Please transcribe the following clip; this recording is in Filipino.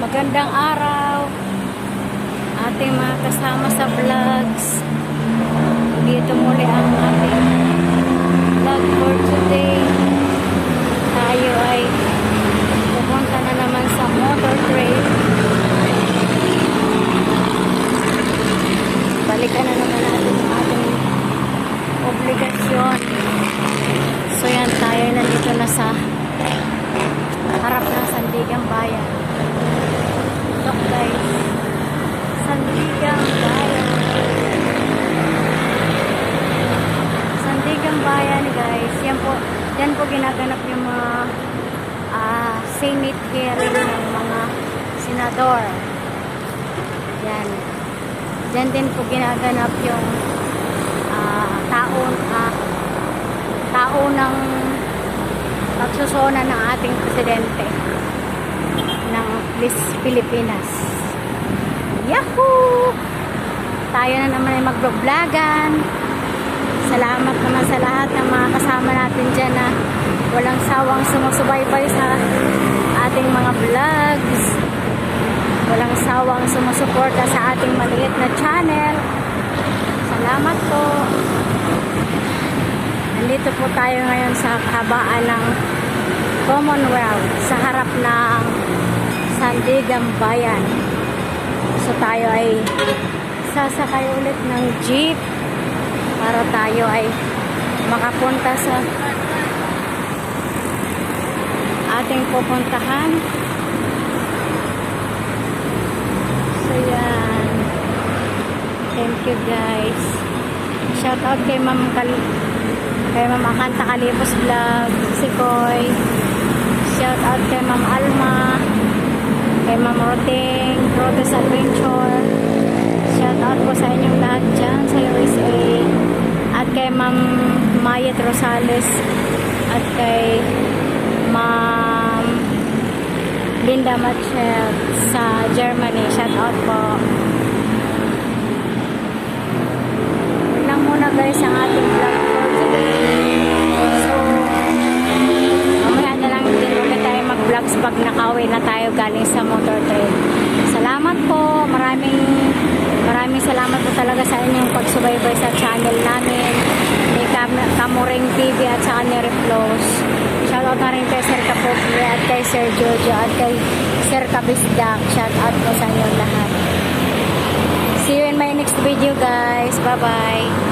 Magandang araw ating mga kasama sa vlogs. Dito muli ang ating vlog for Sandigang Bayan. Sandigang Bayan guys. Yan po, yan po ginaganap yung mga ah, Senate hearing ng mga senador. Yan. Yan din po ginaganap yung ah, taon ah, taon ng pagsusona ng ating presidente ng Pilipinas. Yahoo! Tayo na naman ay mag-vlogan. Salamat naman sa lahat ng mga kasama natin dyan na walang sawang sumusubaybay sa ating mga vlogs. Walang sawang sumusuporta sa ating maliit na channel. Salamat po. Nandito po tayo ngayon sa kahabaan ng Commonwealth sa harap ng Sandigan Bayan. So tayo ay sasakay ulit ng jeep para tayo ay makapunta sa ating pupuntahan. So yan. Thank you guys. Shout out kay Ma'am kay Ma'am Akanta Kalipos Vlog, si Koy. Shout out kay Ma'am Alma, kay Ma'am Roting, Rotes Adventure. Shout out po sa inyong lahat dyan sa USA. At kay Ma'am Mayet Rosales at kay Ma'am Linda Machel sa Germany. Shout out po. Yun lang muna guys ang ating vlog for lang din ulit tayo mag-vlogs pag nakauwi na tayo galing sa motor train. Salamat po. Maraming maraming salamat po talaga sa inyong pagsubaybay sa channel namin ni Cam Kamuring TV at sa ni Reflows. Shoutout na rin kay Sir Kapobre at kay Sir Jojo at kay Sir Kabisdak. Shoutout po sa inyong lahat. See you in my next video guys. Bye-bye.